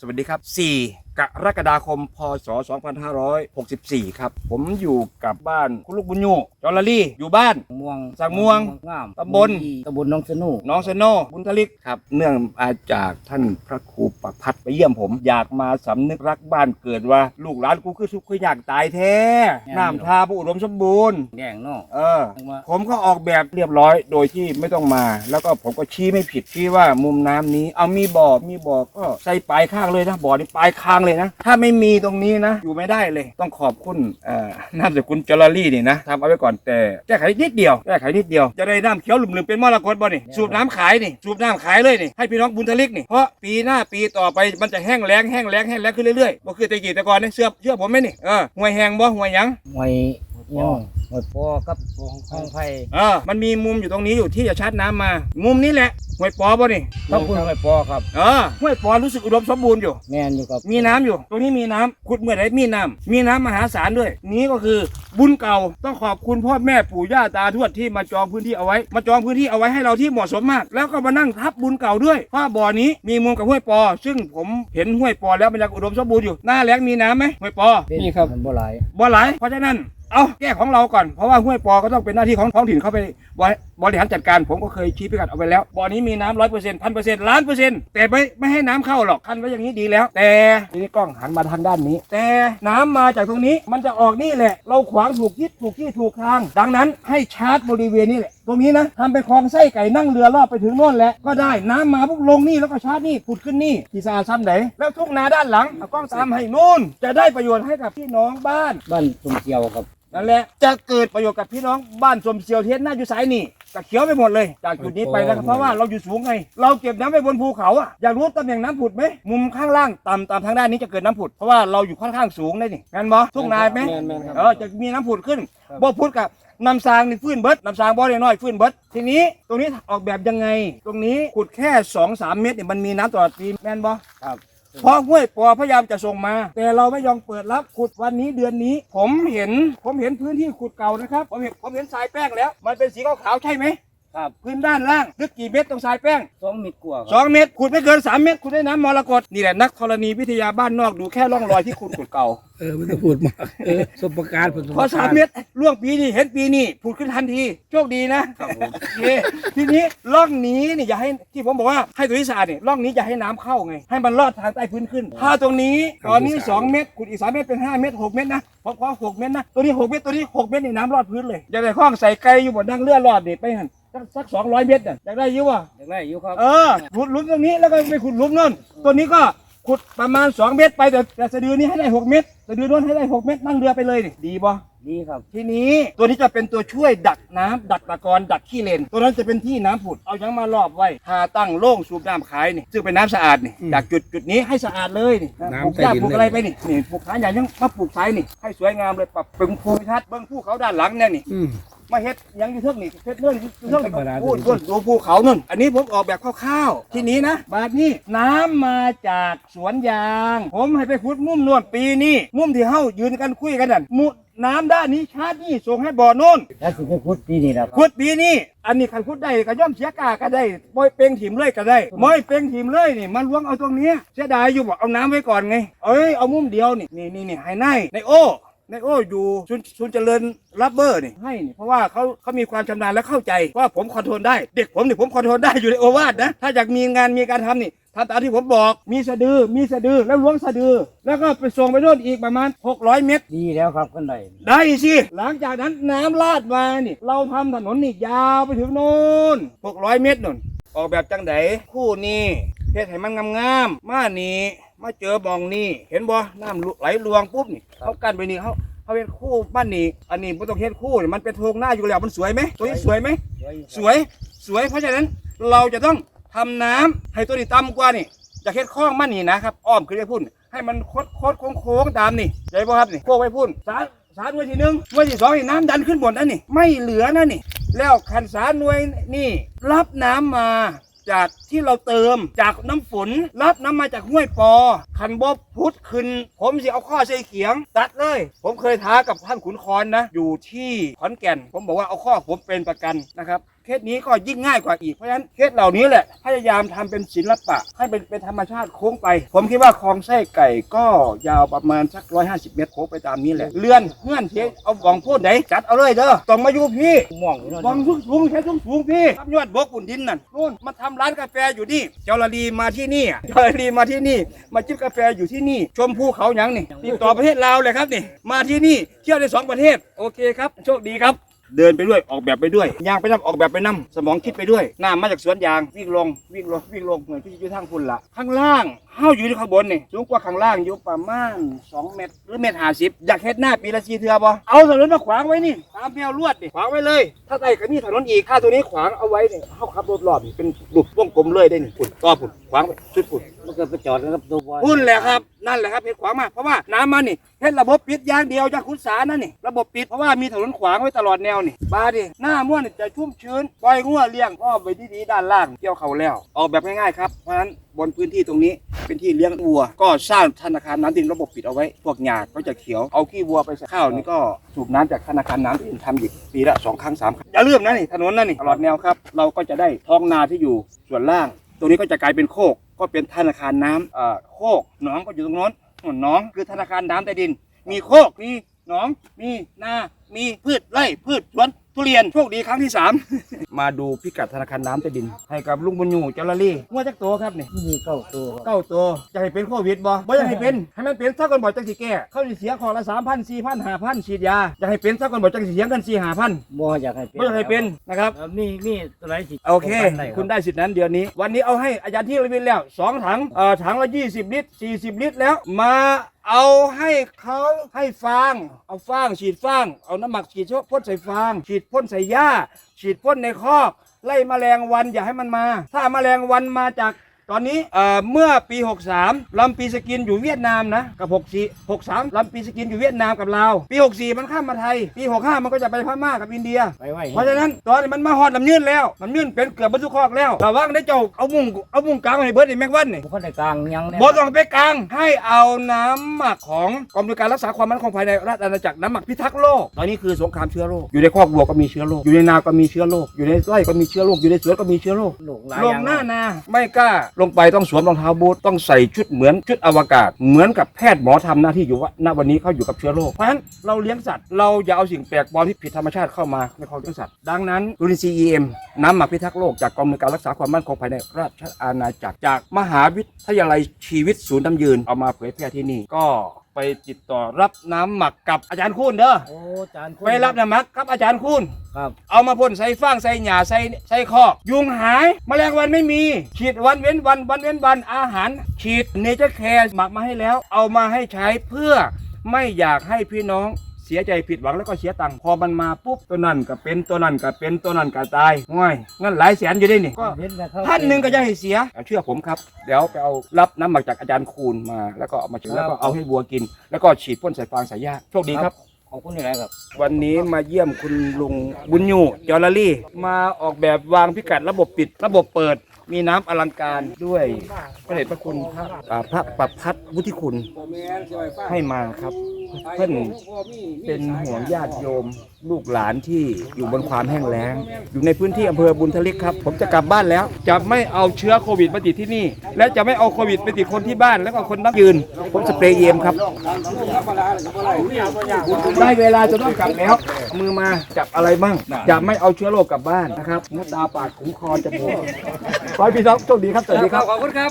สวัสดีครับ 4 กรกฎาคม พศ 2564 ครับ ผมอยู่กับบ้านคุณลูกบุญยูจอลลี่ อยู่บ้าน ม่วงสักม่วงงามตำบล ตำบลหน้องสนุกน้องเซโนบุญทลิกครับ เนื่องมาจากท่านพระครูประพัฒน์ไปเยี่ยมผม อยากมาสำนึกรักบ้านเกิดว่า ลูกหลานกูคือสุขคืออยากตายแท้ น้ำทาผู้อุดมสมบูรณ์ แดงเนาะเออจังว่าผมก็ออกแบบเรียบร้อยโดยที่ไม่ต้องมา แล้วก็ผมก็ชี้ไม่ผิดชี้ว่ามุมน้ำนี้ เอามีบ่อมีบ่อก็ใส่ปลายข้างเลยนะบ่อนี่ปลายข้างเลยนะ ถ้าไม่มีตรงนี้นะ อยู่ไม่ได้เลย ต้องขอบคุณเอ่อนามสกุลจอลลี่นี่นะทำเอาไว้ก่อนแต่แก้ไขนิดเดียวแก้ไขนิดเดียวจะได้น้ำเขียวหลุ่มๆเป็นมรกตบ่นี่สูบน้ำขายนี่สูบน้ำขายเลยนี่ให้พี่น้องบุญทลิกนี่เพราะปีหน้าปีต่อไปมันจะแห้งแล้งแห้งแล้งแห้งแล้งขึ้นเรื่อยๆบ่คือแตะกี้แต่ก่อนนี่เชื่อเชื่อผมไหมนี่เออห่วยแห้งบ่ห่วยหยัง หวย ยังหวยปอกับห้องไฟเออมันมีมุมอยู่ตรงนี้อยู่ที่จะชาร์จน้ำมา มุมนี้แหละห้วยปอป่ะนี่ขอบคุณหวยปอครับเออห้วยปอรู้สึกอุดมสมบูรณ์อยู่ แม่นอยู่ครับมีน้ำอยู่ ตรงนี้มีน้ำขุดเมื่อไหรมีน้ำมีน้ำมหาศาลด้วย นี้ก็คือบุญเก่าต้องขอบคุณพ่อแม่ปู่ย่าตาทวดที่มาจองพื้นที่เอาไว้ มาจองพื้นที่เอาไว้ให้เราที่เหมาะสมมาก แล้วก็มานั่งทับบุญเก่าด้วยเพราะบ่อนี้มีมุมกับห้วยปอ ซึ่งผมเห็นห้วยปอแล้วมันยังอุดมสมบูรณ์อยู่หน้าแล้งมีน้ำไหมห้วยปอ นี่ครับ มันบ่หลาย บ่ไหลเพราะฉะนั้น เอาแก้ของเราก่อน เพราะว่าห้วยปอก็ต้องเป็นหน้าที่ของท้องถิ่นเข้าไปบริหารจัดการ ผมก็เคยชี้พิกัดเอาไว้แล้ว บ่อนี้มีน้ำร้อยเปอร์เซ็นต์พันเปอร์เซ็นต์ล้านเปอร์เซ็นต์แต่ไม่ไม่ให้น้ำเข้าหรอกคันไว้อย่างนี้ดีแล้ว แต่ทีนี้กล้องหันมาทางด้านนี้ แต่น้ำมาจากตรงนี้มันจะออกนี่แหละ เราขวางถูกทิศถูกที่ถูกทาง ดังนั้นให้ชาร์จบริเวณนี้แหละตรงนี้นะทำเป็นคลองไส้ไก่นั่งเรือรอบไปถึงโน่นแหละก็ได้น้ำมาปุ๊บลงนี่แล้วก็ชาร์จนี่ผุดขึ้นนี่ที่สะอาดซ้ำไหนแล้วทุ่งนาด้านหลังเอากล้องตามให้นู่นจะได้ประโยชน์ให้กับพี่น้องบ้านบ้านตุ่มเกียวครับ นั่นแหละจะเกิดประโยชน์กับพี่น้องบ้านสมเสียวเทียนหน้าอยู่สายนี่จะเขียวไปหมดเลย จากจุดนี้ไปนะครับเพราะว่าเราอยู่สูงไง เราเก็บน้ำไว้บนภูเขาอะอยากรู้ตำแหน่งน้ำผุดไหมมุมข้างล่างต่ำตามทางด้านนี้จะเกิดน้ำผุดเพราะว่าเราอยู่ค่อนข้างสูงได้นี่งั้นบอทุ่งนาไหมแม่นๆครับเออจะมีน้ำผุดขึ้นครับบ่พุดกับน้ำซางนี่ฟื้นเบิดน้ำซางบ่ได้น้อยฟื้นเบิดทีนี้ตรงนี้ออกแบบยังไง ตรงนี้ขุดแค่2อสามเมตรเนี่ยมันมีน้ำตลอดปีแม่นบ่ครับ เพราะห้วยปอพยายามจะส่งมา แต่เราไม่ยอมเปิดรับขุดวันนี้เดือนนี้ ผมเห็นผมเห็นพื้นที่ขุดเก่านะครับ ผมเห็นผมเห็นทรายแป้งแล้ว มันเป็นสีขาวๆใช่ไหม ครับพื้นด้านล่างลึกกี่เมตรตรงทรายแป้ง สองมิตรกว่าคสรับองเมตรขุดไม่เกินสามเมตรขุดได้น้ำมรกตนี่แหละนักธรณีวิทยาบ้านนอกดูแค่ร่องรอยที่ขุดขุดเก่า เออไม่ต้องพูดมากเออสมประการผลสมพอประสากามรเมตรล่วงปีนี้เห็นปีนี้ผุดขึ้นทันที โชคดีนะโอเคทีนี้ร่องนี้นี่อย่าให้ที่ผมบอกว่าให้ตัวที่สะอาดเนี่ยร่องนี้อย่าให้น้ำเข้าไง ให้มันลอดทางใต้พื้นขึ้น ถ้าตรงนี้ตอนนี้ 2 เมตรขุดอีก 3 เมตรเป็น 5 เมตร 6 เมตรนะเพราะเพราะ6เมตรนะตัวนี้ 6 เมตรตัวนี้ 6 เมตรนี่น้ำลอดพื้นเลยอย่าได้คล้องใส่ไกลอยู่บนนั่งเรือรอดนี่ไปหัน สักสักสองร้อยเมตรน่ะอยากได้อยุ่วะอยากได้อยู่ครับเออขุดหลุมตรงนี้แล้วก็ไปขุดหลุมนั่นตัวนี้ก็ขุดประมาณ2เมตรไปแต่แต่สะดือนี้ให้ได้6เมตรสะดือโน้นให้ได้6เมตรนั่งเรือไปเลยนี่ดีบ่ ดีครับ ทีนี้ตัวนี้จะเป็นตัวช่วยดักน้ำดักตะกอนดักขี้เลน ตัวนั้นจะเป็นที่น้ำผุดเอายังมารอบไว้ทาตั้งโล่งสูบน้ำขายนี่ซึ่งเป็นน้ำสะอาดนี่จากจุดจุดนี้ให้สะอาดเลยนี่ปลูกหญ้าปลูกอะไรไปนี่นี่ปลูกขาใหญ่ยังมาปลูกไซนี่ให้สวยงามเลยปรับปรุงภูมิทัศน์เบื้องภูเขาด้านหลังเนี่ยนี่ อืม มาเฮ็ดหยังอยู่เทิงนี่เฮ็ดเนื่องอยู่เทิงนี่ธรรมดา พูดพูดดูภูเขานั่นอันนี้ผมออกแบบคร่าวๆ ทีนี้นะ บาดนี้น้ำมาจากสวนยาง ผมให้ไปขุดมุมนวดปีนี้มุมที่เฮายืนกันคุยกันนั่นมุน้ำด้านนี้ชาร์จนี่ส่งให้บ่อโน่น แล้วสิไปพุทธปีนี้นะครับขุดปีนี้อันนี้คันขุดได้ก็ย่อมเสียกาก็ได้มอยเปลงถิ่มเลยก็ได้มอยเปลงถิ่มเลยนี่มันล้วงเอาตรงเนี้ยเสียดายอยู่บอกเอาน้ำไว้ก่อนไง เอ้ยเอามุมเดียวนี่นี่นี่นี่ให้ในในโอ้ ในโอ้อยู่ชุนชุนเจริญรับเบอร์นี่ให้นี่เพราะว่าเขาเขามีความชำนาญและเข้าใจว่าผมคอนโทรลได้เด็กผมนี่ผมคอนโทรลได้อยู่ในโอวาทนะถ้าอยากมีงานมีการทำนี่ทำตามที่ผมบอกมีสะดือมีสะดือแล้วล้วงสะดือ แล้วก็ไปส่งไปโน่นอีกประมาณ 600 เมตร ดีแล้วครับกันได้ได้สิหลังจากนั้นน้ำลาดมานี่ เราทำถนนนี่ยาวไปถึงโน่น600 เมตรนู่นออกแบบจังไดคู่นี้เฮ็ดให้มันงามๆมานี่มาเจอบองนี่เห็นบ่น้ำไหลลวงปุ๊บนี่เขากันไปนี่เขา เขาเป็นคู่บ้านนี่อันนี้ไม่ต้องเฮ็ดคู่นี่มันเป็นโทงหน้าอยู่แล้วมันสวยไหมตัวนี้สวยไหมสวยสวย เพราะฉะนั้นเราจะต้องทำน้ำให้ตัวนี้ต่ำกว่านี่จะเฮ็ดคล้องมันนี่นะครับอ้อมคือได้พุ่น ให้มันคดคดโค้งโค้งๆตามนี่ใจบ่ครับนี่โค้งไปพุ่นสาสาหน่วยที่หนึ่งหน่วยที่สองนี่น้ำดันขึ้นบนนั่นนี่ ไม่เหลือนั่นนี่ แล้วขันสาหน่วยนี่ รับน้ำมา จากที่เราเติมจากน้ำฝนรับน้ำมาจากห้วยปอ คันบบพุทธขึ้น ผมสิเอาข้อใส่เขียง ตัดเลย ผมเคยท้ากับท่านขุนคอนนะ อยู่ที่ขอนแก่น ผมบอกว่าเอาข้อผมเป็นประกันนะครับ เคสนี้ก็ยิ่งง่ายกว่าอีก เพราะฉะนั้นเคสเหล่านี้แหละพยายามทำเป็นศิลปะ ให้เป็นเป็นธรรมชาติโค้งไป ผมคิดว่าคลองไส้ไก่ก็ยาวประมาณสักร้อยห้าสิบเมตรโค้งไปตามนี้แหละเลื่อนเงื่อนเทียเอาบองพูดไหนจัดเอาเลยเด้อต้องมาอยู่พี่ม่วงอยู่เนาะบองสูงสูงแค่สูงสูงพี่ทับยอดบกปุ่นดินนั่นนู่นมาทำร้านกาแฟอยู่นี่เจ้าละลีมาที่นี่เจ้าละลีมาที่นี่ มาจิบกาแฟอยู่ที่นี่ ชมภูเขาหยังนี่ติดต่อประเทศลาวเลยครับนี่มาที่นี่เที่ยวได้สองประเทศโอเคครับโชคดีครับ เดินไปด้วยออกแบบไปด้วยยางไปนํออกแบบไปนํสมองคิดไปด้วยหน้ามาจากสวนยางวิ่งลงวิ่งลงวิ่งลงเหมือนที่อยู่ทางพุ่นละข้างล่าง เฮาอยู่ที่ข้างบนนี่สูงกว่าข้างล่างอยู่ประมาณ2เมตรหรือเมตรห้าสิบอยากเฮ็ดหน้าปีละสีเทือบ่เอาถนนมาขวางไว้นี่ตามแนวลวดนี่ขวางไว้เลย ถ้าใต้ก็มีถนนอีกถ้าตัวนี้ขวางเอาไว้นี่เฮาขับรถรอบนี่เป็นรูปวงกลมเลยได้นี่พุ่นต่อพุ่นขวางไว้สุดพุ่นมันก็ไปจอดกับตัวบอยพุ่นแหละครับนั่นแหละครับเฮ็ดขวางมาเพราะว่าน้ำมันนี่เฮ็ดระบบปิดอย่างเดียวจากขุนสานั่นนี่ระบบปิดเพราะว่ามีถนนขวางไว้ตลอดแนวนี่บาดิหน้าม่วนนี่จะชุ่มชื้นปล่อยงัวเลี้ยงอ้อมไปที่ดีด้านล่างเกี่ยวเขาแล้วออกแบบง่ายๆครับเพราะฉะนั้น บนพื้นที่ตรงนี้เป็นที่เลี้ยงวัว ก็สร้างธนาคารน้ำดินระบบปิดเอาไว้ พวกหญ้าก็จะเขียวเอาขี้วัวไปใส่ข้าวนี่ก็สูบน้ำจากธนาคารน้ำดินทำอีกปีละสองครั้งสามครั้งอย่าลืมนะนี่ถนนนั่นนี่ตลอดแนวครับ เราก็จะได้ท้องนาที่อยู่ส่วนล่าง ตรงนี้ก็จะกลายเป็นโคก ก็เป็นธนาคารน้ำเอ่อโคกหนองก็อยู่ตรงโน้นนหนองคือธนาคารน้ำใต้ดิน มีโคกมีหนองมีนา มีพืชไร่พืชสวน ทุเรียนโชคดีครั้งที่สามมาดูพิกัดธนาคารน้ำใต้ดิน ให้กับลุงบุญยูเจ้าละลี่งัวจักตัวครับนี่มีเก้าตัวครับเก้าตัวจะให้เป็นโควิดบ่บ่อยากให้เป็นให้มันเป็นถ้าคนบอกจังสิแก้เขาสิเสียของละสามพันสี่พันห้าพันฉีดยาอยากให้เป็นถ้าคนบอกจังสิเสียเงินสี่ห้าพันบ่อยากให้เป็นบ่อยากให้เป็นนะครับเออมีมีตัวไหนสิโอเคป้งกันได้รับคุณได้สิทธินั้นเดือนนี้ วันนี้เอาให้อาจารย์ที่ระวินแล้วสองถังเอ่อถังละ20ลิตร40ลิตรแล้วมา เอาให้เขาให้ฟาง เอาฟาง ฉีดฟาง เอาน้ำหมักฉีดพ่นใส่ฟาง ฉีดพ่นใส่หญ้า ฉีดพ่นในคอก ไล่แมลงวันอย่าให้มันมา ถ้าแมลงวันมาจาก ตอนนี้เอ่อเมื่อปี 63ลำปีสกินอยู่เวียดนามนะกับ64 63ลำปีสกินอยู่เวียดนามกับลาวปี 64 มันข้ามมาไทย ปี 65 มันก็จะไปพม่ากับอินเดีย ไปไว้เพราะฉะนั้นตอนนี้มันมาฮอดลำยืนแล้วลำยืนเป็นเกือบบรรทุกคอกแล้วระวังได้เจ้าเอามุ้งเอามุ้งกลางให้เบิร์ดไอ้แมงวันนี่บุคคลในกลางยังเนี่ยบอต้องไปกลางให้เอาน้ำหมักของกรมการรักษาความมั่นคงภายในราชอาณาจักรน้ำหมักพิทักษ์โลกตอนนี้คือสงครามเชื้อโรคอยู่ในคอกวัวก็มีเชื้อโรคอยู่ในนาก็มีเชื้อโรคอยู่ในไร่ก็มีเชื้อโรคอยู่ในสวนก็มีเชื้อโรคลูกหลายลองย่างหน้านาไม่กล้าลงไปต้องสวมรองเท้าบูทต้องใส่ชุดเหมือนชุดอวกาศ เหมือนกับแพทย์หมอทำหน้าที่อยู่ว่าณวันนี้เขาอยู่กับเชื้อโรคเพราะฉะนั้นเราเลี้ยงสัตว์เราอย่าเอาสิ่งแปลกปลอมที่ผิดธรรมชาติเข้ามาในความเลี้ยงสัตว์ดังนั้นยูนิซีเอ็มน้ำหมักพิทักษ์โลกจากกองมือการรักษาความมั่นคงภายในราชอาณาจักรจากมหาวิทยาลัยชีวิตศูนย์น้ำยืนเอามาเผยแพร่ที่นี่ก็ ไปติดต่อรับน้ำหมักกับอาจารย์คุณเด้อโอ้จานคุณไปรับน้ำหมักกับอาจารย์คุณครับเอามาพ่นใส่ฟางใส่หญ้าใส่ใส่คอกยุงหายแมลงวันไม่มีฉีดวันเว้นวันวันเว้นวันอาหารฉีดเนเจอร์แคร์หมักมาให้แล้ว เอามาให้ใช้เพื่อไม่อยากให้พี่น้อง เสียใจผิดหวังแล้วก็เสียตังค์พอมันมาปุ๊บตัวนั้นก็เป็นตัวนั้นก็เป็นตัวนั้นก็ตายง่ายงั้นหลายแสนอยู่ได้นี่ก็เห็นแต่เขาท่านหนึ่งก็จะให้เสียเอาเชื่อผมครับเดี๋ยวไปเอารับน้ำหมักจากอาจารย์คูณมาแล้วก็เอามาฉีดแล้วก็เอาให้วัวกิน แล้วก็ฉีดพ่นใส่ฟางใส่หญ้าโชคดีครับ ขอบคุณนี่แหละครับ วันนี้มาเยี่ยมคุณลุงบุญยูจอลลี่ มาออกแบบวางพิกัดระบบปิด ระบบเปิด มีน้ำอลังการด้วยพระเดชพระคุณพระอ่าพระประพัฒน์วุฒิคุณให้มาครับ เพื่อนเป็นห่วงญาติโยมลูกหลานที่อยู่บนความแห้งแล้ง อยู่ในพื้นที่อำเภอบุญทลิกครับ ผมจะกลับบ้านแล้ว จะไม่เอาเชื้อโควิดมาติดที่นี่ และจะไม่เอาโควิดไปติดคนที่บ้านแล้วก็คนนั่งยืน ผมสเปรย์เยมครับ ได้เวลาจะต้องกลับแล้ว มือมาจับอะไรบ้าง จะไม่เอาเชื้อโรคกลับบ้านนะครับหูตาปากหูคอจมูกขอให้พี่น้องโชคดีครับสวัสดีครับ ขอบคุณครับ